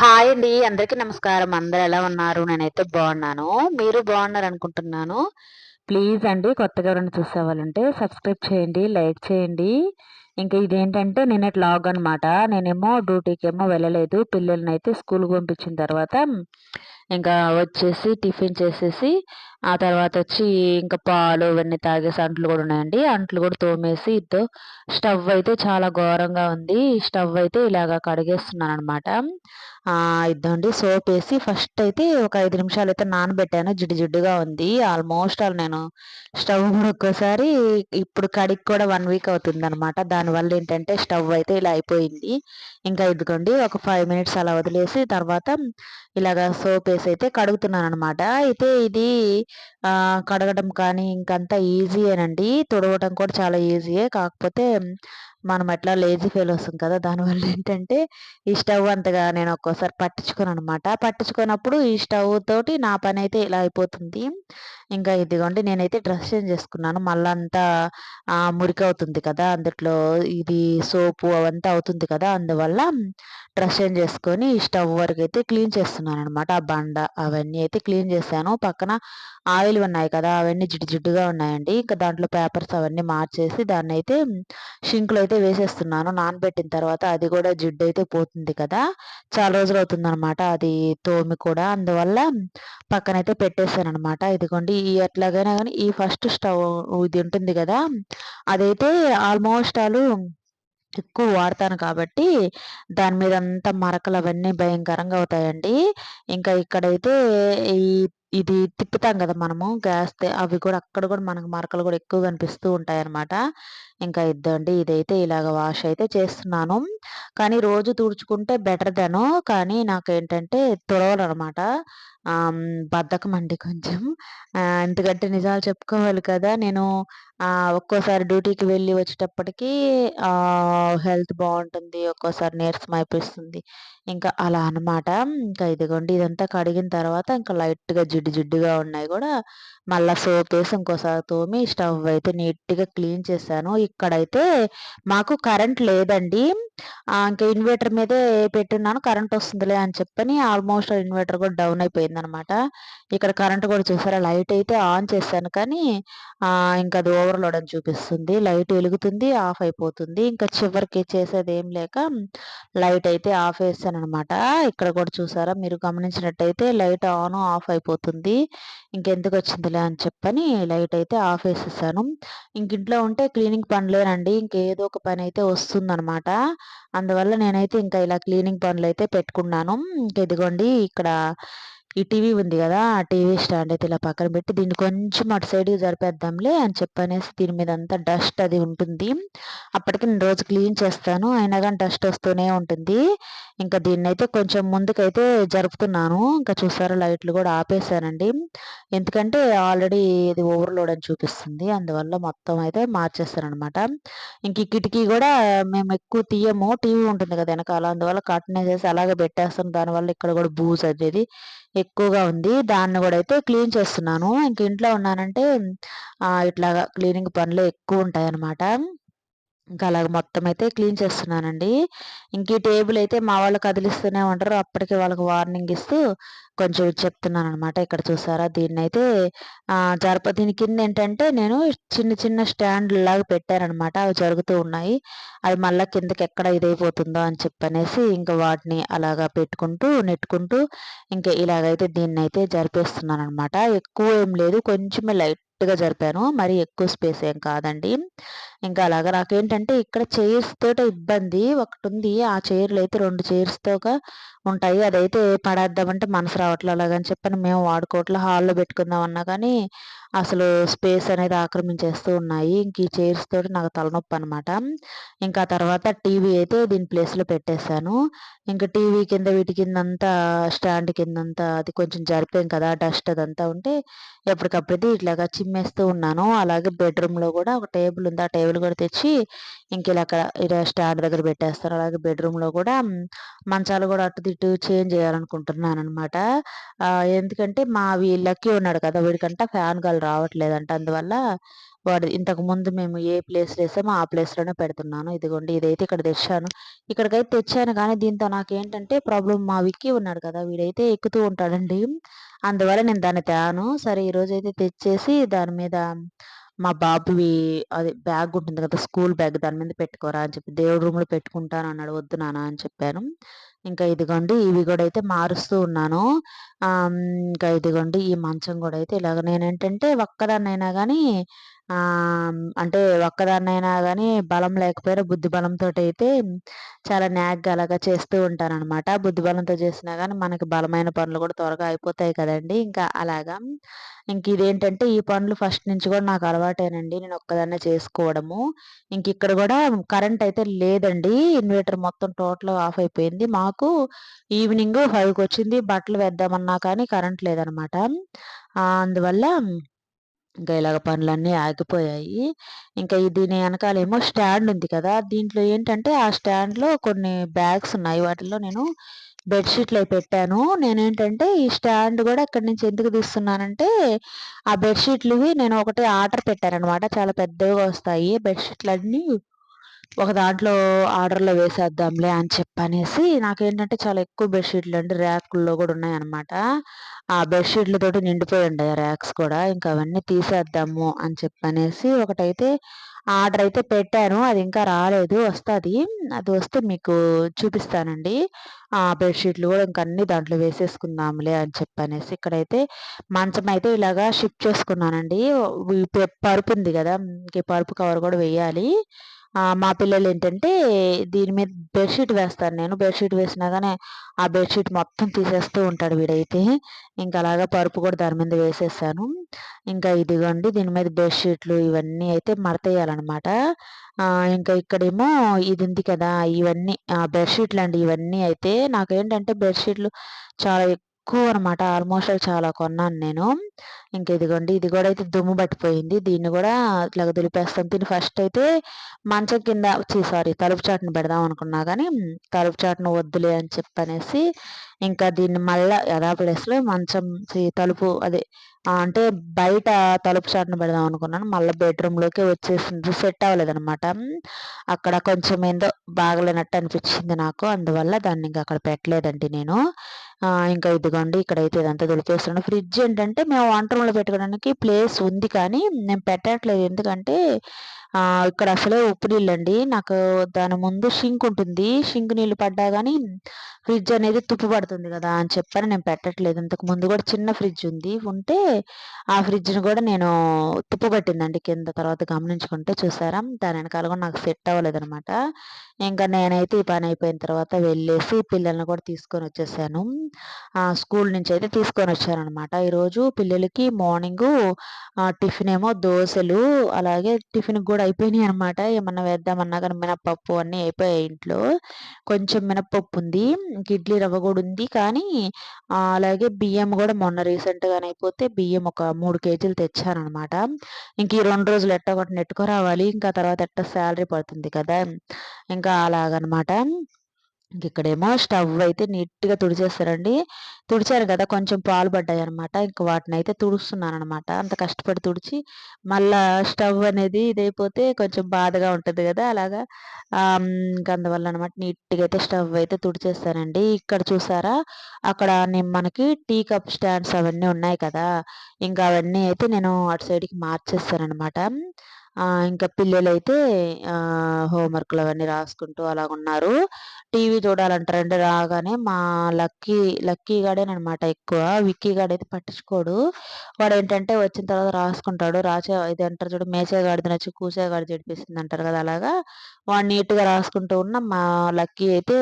Hi అండి అందరికీ నమస్కారం. అందరు ఎలా ఉన్నారు? నేనైతే బాగున్నాను. మీరు బాగున్నారు అనుకుంటున్నాను ప్లీజ్ అండి కొత్తగా ఎవరైనా చూసేవాళ్ళంటే సబ్స్క్రైబ్ చేయండి లైక్ చేయండి. ఇంకా ఇదేంటంటే నిన్నటి లాగ్ అనమాట నేనేమో డ్యూటీకి ఏమో వెళ్ళలేదు. పిల్లల్ని అయితే స్కూల్కి పంపించిన తర్వాత ఇంకా వచ్చేసి టిఫిన్ చేసేసి ఆ తర్వాత వచ్చి ఇంకా పాలు ఇవన్నీ తాగేసి అంట్లు కూడా ఉన్నాయండి. అంట్లు కూడా తోమేసి ఇద్దో. స్టవ్ అయితే చాలా ఘోరంగా ఉంది. స్టవ్ అయితే ఇలాగ కడిగేస్తున్నాను అనమాట ఇద్దండి. సోప్ వేసి ఫస్ట్ అయితే ఒక ఐదు నిమిషాలు అయితే నానబెట్టాను. జిడ్డు జిడ్డుగా ఉంది. ఆల్మోస్ట్ ఆల్ నేను స్టవ్ కూడా ఒక్కోసారి ఇప్పుడు కడిగి కూడా వన్ వీక్ అవుతుంది అనమాట దానివల్ల ఏంటంటే స్టవ్ అయితే ఇలా అయిపోయింది. ఇంకా ఇదిగోండి ఒక ఫైవ్ మినిట్స్ అలా వదిలేసి తర్వాత ఇలాగ సోప్ వేసి అయితే కడుగుతున్నాను అనమాట అయితే ఇది కడగడం కానీ ఇంకంతా ఈజీయేనండి తుడవటం కూడా చాలా ఈజీయే కాకపోతే మనం ఎట్లా లేజీ ఫీల్ వస్తుంది కదా దానివల్ల ఏంటంటే ఈ స్టవ్ అంతగా నేను ఒక్కోసారి పట్టించుకోను అనమాట పట్టించుకున్నప్పుడు ఈ స్టవ్ తోటి నా పని అయితే ఇలా అయిపోతుంది. ఇంకా ఇదిగోండి నేనైతే డ్రెస్ చేంజ్ చేసుకున్నాను. మళ్ళీ అంతా మురికి అవుతుంది కదా అందుట్లో ఇది సోపు అవంతా అవుతుంది కదా అందువల్ల డ్రెస్ చేంజ్ చేసుకొని ఈ స్టవ్ వరకు అయితే క్లీన్ చేస్తున్నాను అనమాట ఆ బండ అవన్నీ అయితే క్లీన్ చేశాను. పక్కన ఆయిల్ ఉన్నాయి కదా అవన్నీ జిడ్డు జిడ్డుగా ఉన్నాయండి. ఇంకా దాంట్లో పేపర్స్ అవన్నీ మార్చేసి దాన్ని అయితే షింక్లో అయితే వేసేస్తున్నాను. నానబెట్టిన తర్వాత అది కూడా జిడ్డు అయితే పోతుంది కదా! చాలా రోజులు అవుతుందనమాట అది తోమి కూడా. అందువల్ల పక్కనైతే పెట్టేశాను అనమాట ఇదిగోండి ఈ ఎట్లాగైనా కానీ ఈ ఫస్ట్ స్టవ్ ఇది ఉంటుంది కదా! అదైతే ఆల్మోస్ట్ ఆలు ఎక్కువ వాడతాను కాబట్టి దాని మీద అంతా మరకలు అవన్నీ భయంకరంగా అవుతాయండి. ఇంకా ఇక్కడైతే ఈ ఇది తిప్పుతాం కదా మనము గ్యాస్ అవి కూడా అక్కడ కూడా మనకు మరకలు కూడా ఎక్కువ కనిపిస్తూ ఉంటాయి అనమాట ఇంకా ఇద్దండి ఇదైతే ఇలాగ వాష్ అయితే చేస్తున్నాను. కానీ రోజు తుడుచుకుంటే బెటర్ దెను కానీ నాకేంటంటే తుడవలనమాట. బద్ధకం అండి కొంచెం. ఎందుకంటే నిజాలు చెప్పుకోవాలి కదా. నేను ఒక్కోసారి డ్యూటీకి వెళ్ళి వచ్చేటప్పటికి హెల్త్ బాగుంటుంది. ఒక్కోసారి నీరసం అయిపిస్తుంది. ఇంకా అలా అనమాట ఇంకా ఇదిగోండి ఇదంతా కడిగిన తర్వాత ఇంకా లైట్గా జిడ్డు జిడ్డుగా ఉన్నాయి కూడా. మళ్ళీ సోప్ వేసి ఇంకోసారి తోమి స్టవ్ అయితే నీట్గా క్లీన్ చేశాను. ఇక్కడైతే మాకు కరెంట్ లేదండి. ఇంకా ఇన్వర్టర్ మీదే పెట్టున్నాను. కరెంట్ వస్తుందిలే అని చెప్పని ఆల్మోస్ట్ ఇన్వర్టర్ కూడా డౌన్ అయిపోయింది అనమాట ఇక్కడ కరెంట్ కూడా చూసారా? లైట్ అయితే ఆన్ చేశాను కానీ ఇంకా అది ఓవర్లోడ్ అని చూపిస్తుంది. లైట్ వెలుగుతుంది ఆఫ్ అయిపోతుంది. ఇంకా చివరికి చేసేది ఏం లేక లైట్ అయితే ఆఫ్ వేసాను అనమాట ఇక్కడ కూడా చూసారా? మీరు గమనించినట్టయితే లైట్ ఆన్ ఆఫ్ అయిపోతుంది. ఇంకెందుకు వచ్చిందిలే అని చెప్పని లైట్ అయితే ఆఫ్ వేసేసాను. ఇంక ఇంట్లో ఉంటే క్లీనింగ్ పనులేనండి. ఇంకేదో ఒక పని అయితే వస్తుందన్నమాట. అందువల్ల నేనైతే ఇంకా ఇలా క్లీనింగ్ పనులు అయితే పెట్టుకున్నాను. ఇంక ఇదిగోండి ఇక్కడ ఈ టీవీ ఉంది కదా ఆ టీవీ స్టాండ్ అయితే ఇలా పక్కన పెట్టి దీన్ని కొంచెం అటు సైడ్కి జరిపేద్దాంలే అని చెప్పనేసి దీని మీద అంతా డస్ట్ అది ఉంటుంది. అప్పటికి నేను రోజు క్లీన్ చేస్తాను అయినా కానీ డస్ట్ వస్తూనే ఉంటుంది. ఇంకా దీన్నైతే కొంచెం ముందుకైతే జరుపుతున్నాను. ఇంకా చూసారా లైట్లు కూడా ఆపేసానండి ఎందుకంటే ఆల్రెడీ ఇది ఓవర్లోడ్ అని చూపిస్తుంది. అందువల్ల మొత్తం అయితే మార్చేస్తారనమాట ఇంక ఈ కిటికీ కూడా మేము ఎక్కువ తీయము. టీవీ ఉంటుంది కదా వెనకాల. అందువల్ల కట్నే చేసి అలాగే పెట్టేస్తాం. దానివల్ల ఇక్కడ కూడా బూజ్ అనేది ఎక్కువగా ఉంది. దాన్ని కూడా అయితే క్లీన్ చేస్తున్నాను. ఇంక ఇంట్లో ఉన్నానంటే ఇట్లాగా క్లీనింగ్ పనులు ఎక్కువ ఉంటాయి అన్నమాట ఇంకా అలాగ మొత్తం అయితే క్లీన్ చేస్తున్నానండి. ఇంక ఈ టేబుల్ అయితే మా వాళ్ళు కదిలిస్తూనే ఉంటారు. అప్పటికి వాళ్ళకి వార్నింగ్ ఇస్తూ కొంచెం చెప్తున్నాను అనమాట ఇక్కడ చూసారా? దీన్ని అయితే జరప దీని కింద ఏంటంటే నేను చిన్న చిన్న స్టాండ్ లాగా పెట్టానమాట అవి జరుగుతూ ఉన్నాయి. అవి మళ్ళీ కిందకి ఎక్కడ ఇదైపోతుందో అని చెప్పనేసి ఇంకా వాటిని అలాగా పెట్టుకుంటూ నెట్టుకుంటూ ఇంకా ఇలాగైతే దీన్ని అయితే జరిపేస్తున్నాను అనమాట ఎక్కువ ఏం లేదు. కొంచెమే లైట్ కరెక్ట్గా జరిపాను. మరి ఎక్కువ స్పేస్ ఏం కాదండి. ఇంకా అలాగా నాకేంటంటే ఇక్కడ చైర్స్ తోట ఇబ్బంది. ఒకటి ఉంది ఆ చైర్లు అయితే రెండు చైర్స్ తోగా ఉంటాయి. అదైతే పడేద్దామంటే మనసు రావట్లేదు. అలాగని చెప్పని మేము వాడుకోవట్లే హాల్లో పెట్టుకుందాం అన్నా కానీ అసలు స్పేస్ అనేది ఆక్రమించేస్తూ ఉన్నాయి. ఇంక ఈ చైర్స్ తోటి నాకు తలనొప్పి అనమాట ఇంకా తర్వాత టీవీ అయితే దీని ప్లేస్లో పెట్టేశాను. ఇంకా టీవీ కింద వీటి కింద అంతా స్టాండ్ కింద అంతా అది కొంచెం జరిపాం కదా డస్ట్ అదంతా ఉంటే ఎప్పటికప్పుడు ఇట్లాగా చిమ్మేస్తూ ఉన్నాను. అలాగే బెడ్రూమ్లో కూడా ఒక టేబుల్ ఉంది. ఆ టేబుల్ కూడా తెచ్చి ఇంక ఇలా ఇలా స్టాండ్ దగ్గర పెట్టేస్తారు అలాగే బెడ్రూమ్లో కూడా మంచాలు కూడా అటు ఇటు చేంజ్ చేయాలనుకుంటున్నాను అనమాట ఎందుకంటే మా వీళ్ళకి ఉన్నాడు కదా వీడికంట ఫ్యాన్ గాలి రావట్లేదంట అందువల్ల వాడు ఇంతకుముందు మేము ఏ ప్లేస్‌లో వేసామో ఆ ప్లేస్‌లోనే పెడుతున్నాను. ఇదిగోండి ఇదైతే ఇక్కడ తెచ్చాను. ఇక్కడికైతే తెచ్చాను కానీ దీంతో నాకేంటంటే ప్రాబ్లమ్ మా విక్కి ఉన్నాడు కదా! వీడైతే ఎక్కుతూ ఉంటాడండి. అందువల్ల నేను దాన్ని తేను. సరే ఈరోజైతే తెచ్చేసి దాని మీద మా బాబువి అది బ్యాగ్ ఉంటుంది కదా! స్కూల్ బ్యాగ్ దాని మీద పెట్టుకోరా అని చెప్పి దేవుడి రూమ్‌లో పెట్టుకుంటాను అన్నాడు. వద్దు నాన్న అని చెప్పాను. ఇంకా ఇదిగోండి ఇవి కూడా అయితే మారుస్తూ ఉన్నాను. ఇంకా ఇదిగోండి ఈ మంచం కూడా అయితే ఇలాగ నేనేంటంటే ఒక్కదాన్నైనా కానీ అంటే ఒక్కదాన్నైనా కానీ బలం లేకపోయినా బుద్ధి బలంతోటైతే చాలా న్యాక్‌గా అలాగా చేస్తూ ఉంటానన్నమాట బుద్ధి బలంతో చేసినా కానీ మనకి బలమైన పనులు కూడా త్వరగా అయిపోతాయి కదండీ! ఇంకా అలాగా. ఇంక ఇదేంటంటే ఈ పనులు ఫస్ట్ నుంచి కూడా నాకు అలవాటేనండి. నేను ఒక్కదాన్నే చేసుకోవడము. ఇంక ఇక్కడ కూడా కరెంట్ అయితే లేదండి. ఇన్వర్టర్ మొత్తం టోటల్ ఆఫ్ అయిపోయింది. మాకు ఈవినింగ్ ఫైవ్కి వచ్చింది. బట్టలు వేద్దామన్నా కానీ కరెంట్ లేదనమాట. అందువల్ల ఇంకా ఇలాగ పనులన్నీ ఆగిపోయాయి. ఇంకా దీని వెనకాలేమో స్టాండ్ ఉంది కదా! దీంట్లో ఏంటంటే ఆ స్టాండ్‌లో కొన్ని బ్యాగ్స్ ఉన్నాయి. వాటిల్లో నేను బెడ్షీట్లు అవి పెట్టాను. నేనేంటంటే ఈ స్టాండ్ కూడా అక్కడి నుంచి ఎందుకు తీస్తున్నానంటే, ఆ బెడ్షీట్లు నేను ఒకటి ఆర్డర్ పెట్టాననమాట. చాలా పెద్దవిగా వస్తాయి. బెడ్షీట్లు అన్నీ ఒక దాంట్లో ఆర్డర్‌లో వేసేద్దాంలే అని చెప్పనేసి నాకేంటంటే చాలా ఎక్కువ బెడ్షీట్లు అంటే ర్యాకుల్లో కూడా ఉన్నాయన్నమాట. ఆ బెడ్ నిండిపోయి నిండిపోయుండాయి ఆ ర్యాక్స్ కూడా. ఇంకా అవన్నీ తీసేద్దాము అని చెప్పనేసి ఒకటైతే ఆర్డర్ అయితే పెట్టాను. అది ఇంకా రాలేదు. వస్తుంది అది వస్తే మీకు చూపిస్తానండి. ఆ బెడ్ షీట్‌లు ఇంకా ఇంక దాంట్లో వేసేసుకుందాంలే అని చెప్పనేసి. ఇక్కడైతే మంచం అయితే ఇలాగా షిఫ్ట్ చేసుకున్నానండి. పరుపు ఉంది కదా ఇంకే ఈ పరుపు కవర్ కూడా వేయాలి మా పిల్లలు ఏంటంటే దీని మీద బెడ్షీట్ వేస్తాను నేను. బెడ్ షీట్ వేసినా కానీ ఆ బెడ్షీట్ మొత్తం తీసేస్తూ ఉంటాడు వీడైతే. ఇంకా అలాగా పరుపు కూడా దాని మీద వేసేసాను. ఇంకా ఇదిగోండి దీని మీద బెడ్ షీట్లు ఇవన్నీ అయితే మడతేయాలనమాట. ఇంకా ఇక్కడేమో ఇది ఉంది కదా! ఇవన్నీ బెడ్షీట్లు అండి ఇవన్నీ అయితే నాకేంటంటే బెడ్షీట్లు చాలా ఎక్కువ అనమాట ఆల్మోస్ట్ చాలా కొన్నాను నేను. ఇంక ఇదిగోండి ఇది కూడా అయితే దుమ్ము పట్టిపోయింది. దీన్ని కూడా ఇట్లా దులిపేస్తాను. దీన్ని ఫస్ట్ అయితే మంచం కింద సారీ తలుపు చాటును పెడదాం అనుకున్నా కానీ తలుపు చాటును వద్దులే అని చెప్పనేసి, ఇంకా దీన్ని మళ్ళీ యథా ప్లేస్లో మంచం తలుపు అదే అంటే బయట తలుపు చాటును పెడదాం అనుకున్నాను. మళ్ళీ బెడ్రూమ్లోకి వచ్చేసింది. సెట్ అవ్వలేదనమాట. అక్కడ కొంచెం ఏందో బాగలేనట్టు అనిపించింది నాకు. అందువల్ల దాన్ని ఇంకా అక్కడ పెట్టలేదండి నేను. ఇంకా ఇదిగోండి ఇక్కడైతే ఇదంతా దులిపేసాను. ఫ్రిడ్జ్ ఏంటంటే మేము వంట రూమ్‌లో పెట్టుకోవడానికి ప్లేస్ ఉంది కానీ, నేను పెట్టట్లేదు. ఎందుకంటే ఇక్కడ అసలే ఉప్పు నీళ్ళండి. నాకు దాని ముందు షింక్ ఉంటుంది. షింక్ నీళ్ళు పడ్డా కానీ ఫ్రిడ్జ్ అనేది తుప్పు పడుతుంది కదా అని చెప్పని నేను పెట్టట్లేదు. ఇంతకు ముందు కూడా చిన్న ఫ్రిడ్జ్ ఉంది. ఉంటే ఆ ఫ్రిడ్జ్‌ని కూడా నేను తుప్పు పట్టిందండి కింద తర్వాత గమనించుకుంటే చూసారా? దాని వెనకాల కూడా నాకు సెట్ అవ్వలేదనమాట. ఇంకా నేనైతే ఈ పని అయిపోయిన తర్వాత వెళ్ళేసి పిల్లల్ని కూడా తీసుకొని వచ్చేసాను స్కూల్ నుంచి అయితే తీసుకొని వచ్చారనమాట ఈరోజు పిల్లలకి మార్నింగు టిఫిన్ ఏమో దోసలు అలాగే టిఫిన్ కూడా అయిపోయినాయి అనమాట ఏమన్నా వేద్దామన్నా కానీ మినపప్పు అన్నీ అయిపోయాయి ఇంట్లో. కొంచెం మినప్పప్పు ఉంది. ఇడ్లీ రవ్వ కూడా ఉంది. కానీ అలాగే బియ్యం కూడా మొన్న రీసెంట్‌గానే అయిపోతే బియ్యం ఒక మూడు కేజీలు తెచ్చాననమాట. ఇంక ఈ రెండు రోజులు ఎట్టాగొట్ట నెట్టుకురావాలి. ఇంకా తర్వాత ఎట్టా శాలరీ పడుతుంది కదా! ఇంకా అలాగనమాట. ఇంకిక్కడేమో స్టవ్ అయితే నీట్‌గా తుడిచేస్తారండి తుడిచారు కదా! కొంచెం పాలు పడ్డాయనమాట. ఇంక వాటినైతే తుడుస్తున్నాననమాట. అంత కష్టపడి తుడిచి మళ్ళా స్టవ్ అనేది ఇదైపోతే కొంచెం బాధగా ఉంటుంది కదా అలాగా ఇంకా ఇంక అందువల్ల అనమాట నీట్‌గా అయితే స్టవ్ అయితే తుడిచేస్తానండి ఇక్కడ చూసారా? అక్కడ మనకి టీ కప్ స్టాండ్స్ అవన్నీ ఉన్నాయి కదా! ఇంకా అవన్నీ అయితే నేను అటు సైడ్‌కి మార్చేస్తానమాట ఇంకా పిల్లలైతే అయితే హోంవర్క్‌లు అవన్నీ రాసుకుంటూ అలాగున్నారు. టీవీ చూడాలంటారండి రాగానే. మా లక్కీ, లక్కీ గాడేననమాట ఎక్కువ. విక్కీ గాడైతే పట్టించుకోడు. వాడేంటంటే వచ్చిన తర్వాత రాసుకుంటాడు. రాసే ఇది అంటారు చూడు మేచేగాడిద నచ్చి కూసే గాడిద చెడిపిస్తుంది అంటారు కదా! అలాగా వాడు నీట్‌గా రాసుకుంటూ ఉన్న మా లక్కీ అయితే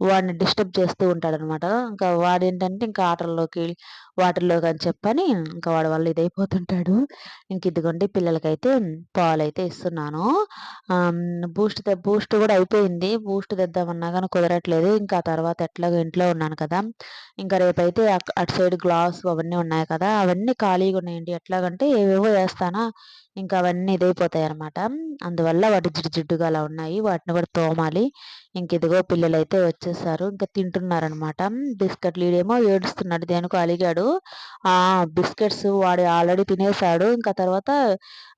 వాడిని డిస్టర్బ్ చేస్తూ ఉంటాడనమాట. ఇంకా వాడేంటంటే ఇంకా ఆటల్లోకి వాటిల్లోకి అని చెప్పని ఇంకా వాడి వల్ల ఇదైపోతుంటాడు. ఇంక ఇదిగోండి పిల్లలకైతే పాలైతే ఇస్తున్నాను. బూస్ట్ బూస్ట్ కూడా అయిపోయింది. బూస్ట్ తెద్దామన్నా కానీ కుదరట్లేదు. ఇంకా ఆ తర్వాత ఎట్లాగో ఇంట్లో ఉన్నాను కదా! ఇంకా రేపైతే అటు సైడ్ గ్లాస్ అవన్నీ ఉన్నాయి కదా! అవన్నీ ఖాళీగా ఉన్నాయండి ఎట్లాగంటే ఏవేవో వేస్తానా ఇంకా అవన్నీ ఇదైపోతాయి అనమాట అందువల్ల వాటి జిడ్డు జిడ్డుగా అలా ఉన్నాయి. వాటిని కూడా తోమాలి. ఇంక ఇదిగో పిల్లలు అయితే వచ్చేసారు. ఇంకా తింటున్నారనమాట బిస్కెట్లు ఈడేమో ఏడుస్తున్నాడు. దేనికో అలిగాడు. ఆ బిస్కెట్స్ వాడు ఆల్రెడీ తినేసాడు. ఇంకా తర్వాత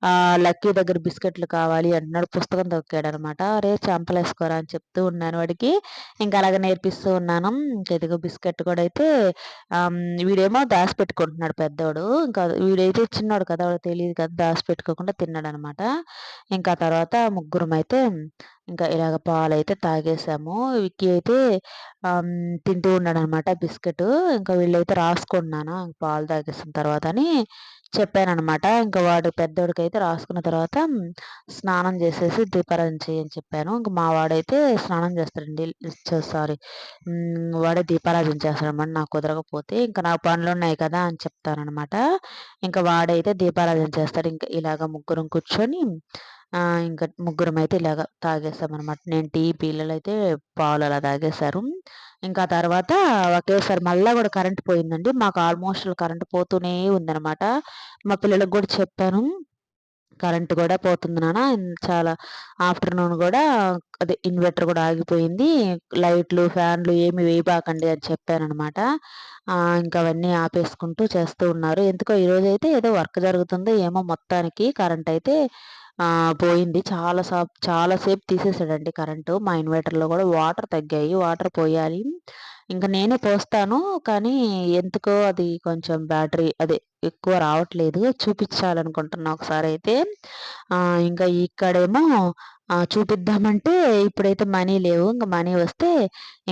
ఆ లక్కీ దగ్గర బిస్కెట్లు కావాలి అంటున్నాడు. పుస్తకం తొక్కాడు అనమాట అరే చంపలేసుకోరా అని చెప్తూ ఉన్నాను వాడికి. ఇంకా అలాగ నేర్పిస్తూ ఉన్నాను. ఇంకా ఇదిగో బిస్కెట్ కూడా అయితే వీడేమో దాచి పెట్టుకుంటున్నాడు పెద్దోడు. ఇంకా వీడైతే చిన్నోడు కదా వాడు తెలియదు కదా దాసి పెట్టుకోకుండా తిన్నాడు అనమాట ఇంకా తర్వాత ముగ్గురం అయితే ఇంకా ఇలాగ పాలు అయితే తాగేసాము. విక్కీ అయితే తింటూ ఉన్నాడు అనమాట బిస్కెట్. ఇంకా వీళ్ళైతే రాసుకున్నాను పాలు తాగేసిన తర్వాత అని చెప్పాననమాట ఇంకా వాడు పెద్దోడికైతే అయితే రాసుకున్న తర్వాత స్నానం చేసేసి దీపారాధన చేయని చెప్పాను. ఇంకా మా వాడైతే స్నానం చేస్తాడండి. సారీ. వాడే దీపారాధన చేస్తాడనమాట నాకు కుదరకపోతే ఇంకా నాకు పనులు ఉన్నాయి కదా అని చెప్తానమాట ఇంకా వాడైతే దీపారాధన చేస్తాడు. ఇంకా ఇలాగ ముగ్గురం కూర్చొని ఇంకా ముగ్గురం అయితే ఇలాగ తాగేసామన్నమాట నేను టీ పిల్లలు అయితే పాలు అలా తాగేశారు. ఇంకా తర్వాత ఒకేసారి మళ్ళీ కూడా కరెంట్ పోయిందండి. మాకు ఆల్మోస్ట్ కరెంట్ పోతూనే ఉందన్నమాట. మా పిల్లలకు కూడా చెప్పాను. కరెంట్ కూడా పోతుంది నాన్న. చాలా ఆఫ్టర్నూన్ కూడా అదే ఇన్వర్టర్ కూడా ఆగిపోయింది. లైట్లు ఫ్యాన్లు ఏమి వేయబాకండి అని చెప్పాను అనమాట ఇంకా అవన్నీ ఆపేసుకుంటూ చేస్తూ ఉన్నారు. ఎందుకో ఈరోజు అయితే ఏదో వర్క్ జరుగుతుందో ఏమో మొత్తానికి కరెంట్ అయితే పోయింది. చాలా సా చాలాసేపు తీసేసాడండి కరెంటు. మా ఇన్వర్టర్లో కూడా వాటర్ తగ్గాయి. వాటర్ పోయాలి. ఇంకా నేనే పోస్తాను. కానీ ఎందుకో అది కొంచెం బ్యాటరీ అదే ఎక్కువ రావట్లేదు. చూపించాలనుకుంటున్నా ఒకసారి అయితే. ఇంకా ఇక్కడేమో చూపిద్దామంటే ఇప్పుడైతే మనీ లేవు. ఇంకా మనీ వస్తే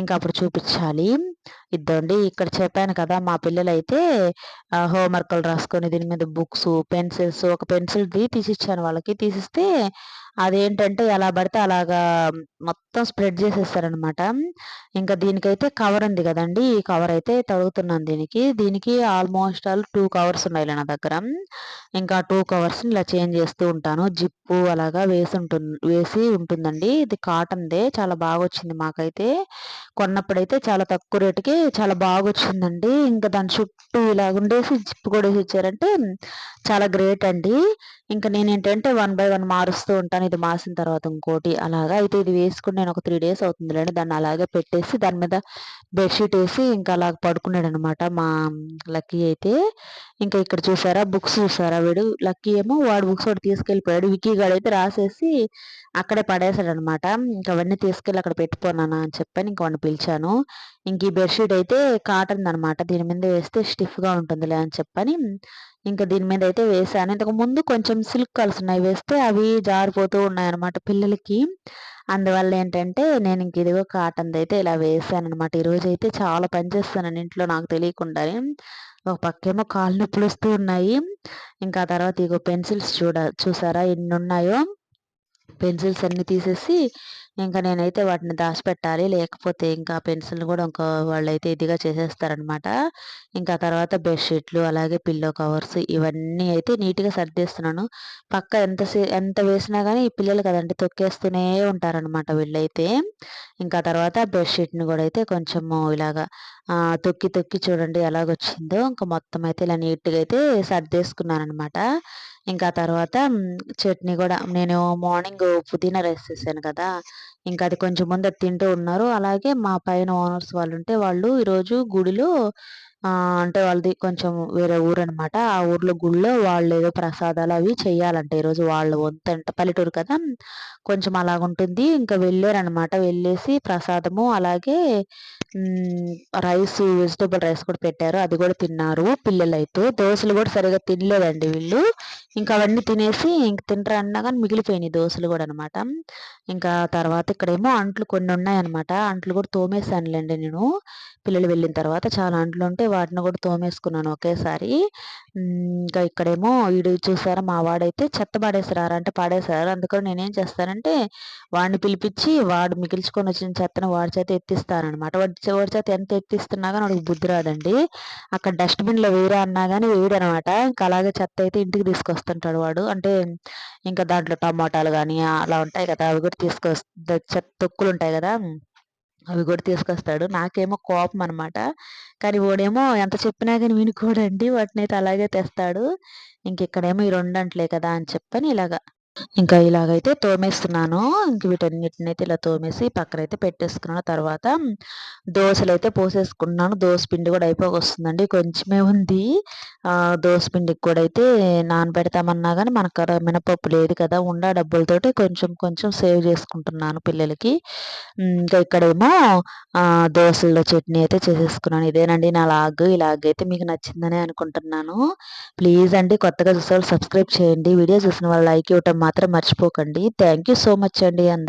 ఇంకా అప్పుడు చూపించాలి. ఇద్దండి ఇక్కడ చెప్పాను కదా మా పిల్లలు అయితే హోంవర్క్లు రాసుకొని దీని మీద బుక్స్ పెన్సిల్స్ ఒక పెన్సిల్ది తీసిచ్చాను వాళ్ళకి. తీసిస్తే అదేంటంటే ఎలా పడితే అలాగా మొత్తం స్ప్రెడ్ చేసేస్తారనమాట ఇంకా దీనికైతే కవర్ ఉంది కదండి. ఈ కవర్ అయితే తొడుగుతున్నాను దీనికి. దీనికి ఆల్మోస్ట్ ఆల్ టూ కవర్స్ ఉన్నాయి నా దగ్గర. ఇంకా టూ కవర్స్ ఇలా చేంజ్ చేస్తూ ఉంటాను. జిప్పు అలాగా వేసి ఉంటుంది వేసి ఉంటుందండి. ఇది కాటన్దే. చాలా బాగా వచ్చింది మాకైతే. కొన్నప్పుడైతే చాలా తక్కువ రేటుకి చాలా బాగా వచ్చిందండి ఇంకా దాని చుట్టూ ఇలా ఉండేసి జిప్పు కూడా వేసి ఇచ్చారంటే చాలా గ్రేట్ అండి. ఇంకా నేను ఏంటంటే వన్ బై వన్ మారుస్తూ ఉంటాను. ఇది మాసిన తర్వాత ఇంకోటి అలాగా. అయితే ఇది వేసుకుని నేను ఒక త్రీ డేస్ అవుతుందిలేండి. దాన్ని అలాగే పెట్టేసి దాని మీద బెడ్షీట్ వేసి ఇంకా అలాగ పడుకున్నాడు అనమాట మా లక్కీ అయితే. ఇంకా ఇక్కడ చూసారా? బుక్స్ చూసారా వీడు? లక్కీ ఏమో వాడు బుక్స్ ఒకటి తీసుకెళ్ళిపోయాడు. వికీ గాడు అయితే రాసేసి అక్కడే పడేశాడు అనమాట ఇంకా అవన్నీ తీసుకెళ్ళి అక్కడ పెట్టిపోనానా అని చెప్పని ఇంకా వాడిని పిలిచాను. ఇంక ఈ బెడ్షీట్ అయితే కాటన్ అనమాట. దీని మీద వేస్తే స్టిఫ్గా ఉంటుందిలే అని చెప్పని ఇంకా దీని మీద అయితే వేసాను. ఇంతకు ముందు కొంచెం సిల్క్ కలర్స్ ఉన్నాయి వేస్తే అవి జారిపోతూ ఉన్నాయి అనమాట పిల్లలకి. అందువల్ల ఏంటంటే నేను ఇంక ఇదిగో కాటన్ అయితే ఇలా వేసాను అనమాట ఈరోజు అయితే చాలా పని చేస్తాను ఇంట్లో నాకు తెలియకుండానే. ఒక పక్కేమో కాళ్ళు నొప్పులు వస్తూ ఉన్నాయి. ఇంకా తర్వాత ఇగో పెన్సిల్స్ చూడ చూసారా ఎన్ని ఉన్నాయో? పెన్సిల్స్ అన్ని తీసేసి ఇంకా నేనైతే వాటిని దాచిపెట్టాలి. లేకపోతే ఇంకా పెన్సిల్ని కూడా ఇంకా వాళ్ళైతే ఇదిగా చేసేస్తారనమాట. ఇంకా తర్వాత బెడ్షీట్లు అలాగే పిల్లో కవర్స్ ఇవన్నీ అయితే నీట్గా సర్దేస్తున్నాను. పక్క ఎంత ఎంత వేసినా కానీ ఈ పిల్లలు కదండి తొక్కేస్తూనే ఉంటారనమాట వీళ్ళైతే. ఇంకా తర్వాత బెడ్షీట్ని కూడా అయితే కొంచెము ఇలాగా తొక్కి తొక్కి చూడండి ఎలాగొచ్చిందో. ఇంకా మొత్తం అయితే ఇలా నీట్గా అయితే సర్దేసుకున్నాను అనమాట ఇంకా తర్వాత చట్నీ కూడా నేను మార్నింగ్ పుదీనా రైస్ చేశాను కదా ఇంకా అది కొంచెం ముందు తింటూ ఉన్నారు. అలాగే మా పైన ఓనర్స్ వాళ్ళు ఉంటే వాళ్ళు ఈరోజు గుడిలో అంటే వాళ్ళది కొంచెం వేరే ఊరు అనమాట ఆ ఊర్లో గుళ్ళో వాళ్ళు ఏదో ప్రసాదాలు అవి చెయ్యాలంట ఈరోజు వాళ్ళు వంతంట పల్లెటూరు కదా కొంచెం అలాగుంటుంది. ఇంకా వెళ్ళారనమాట. వెళ్ళేసి ప్రసాదము అలాగే రైస్ వెజిటబుల్ రైస్ కూడా పెట్టారు. అది కూడా తిన్నారు పిల్లలు అయితే దోశలు కూడా సరిగా తినలేదండి వీళ్ళు. ఇంకా అవన్నీ తినేసి ఇంక తింటారు అన్నా కానీ మిగిలిపోయినాయి దోశలు కూడా అనమాట ఇంకా తర్వాత ఇక్కడేమో అంట్లు కొన్ని ఉన్నాయన్నమాట. అంట్లు కూడా తోమేసానులేండి నేను. పిల్లలు వెళ్ళిన తర్వాత చాలా అంట్లు ఉంటే వాటిని కూడా తోమేసుకున్నాను ఒకేసారి. ఇంకా ఇక్కడేమో వీడు చూసారా మా వాడైతే చెత్త పడేసారు అంటే పడేసారు అందుకని నేనేం చేస్తానంటే వాడిని పిలిపించి వాడు మిగిల్చుకొని వచ్చిన చెత్తను వాడి చేత ఎత్తిస్తానమాట వాడి వాడి చేత ఎంత ఎత్తిస్తున్నా కానీ వాడికి బుద్ధి రాదండి. అక్కడ డస్ట్బిన్లో వేరే అన్నా కానీ వేయడనమాట ఇంకా అలాగే చెత్త అయితే ఇంటికి తీసుకొస్తుంటాడు వాడు. అంటే ఇంకా దాంట్లో టమాటాలు కానీ అలా ఉంటాయి కదా అవి కూడా తీసుకొస్తా తొక్కులు ఉంటాయి కదా అవి కూడా తీసుకొస్తాడు. నాకేమో కోపం అనమాట కానీ వాడేమో ఎంత చెప్పినా కానీ వినుకోడండి. వాటిని అయితే అలాగే తెస్తాడు. ఇంక ఇక్కడేమో ఈ రెండు అంటలే కదా అని చెప్పని ఇలాగా ఇంకా ఇలాగైతే తోమేస్తున్నాను. ఇంక వీటన్నిటిని అయితే ఇలా తోమేసి పక్కనైతే పెట్టేసుకున్నాను. తర్వాత దోశలు అయితే పోసేసుకుంటున్నాను. దోశ పిండి కూడా అయిపోవస్తుందండి కొంచెమే ఉంది. దోశ పిండికి కూడా అయితే నానబెడతామన్నా కానీ మనకు మినపప్పు లేదు కదా. ఉండ డబ్బులతోటి కొంచెం కొంచెం సేవ్ చేసుకుంటున్నాను పిల్లలకి. ఇంకా ఇక్కడేమో దోశల్లో చట్నీ అయితే చేసేసుకున్నాను. ఇదేనండి నా లాగ్. ఈ లాగ్ అయితే మీకు నచ్చిందని అనుకుంటున్నాను. ప్లీజ్ అండి కొత్తగా చూసే సబ్స్క్రైబ్ చేయండి. వీడియో చూసిన వాళ్ళు లైక్ ఇవ్వటం మాత్రం మర్చిపోకండి. థ్యాంక్ యూ సో మచ్ అండి అందరు.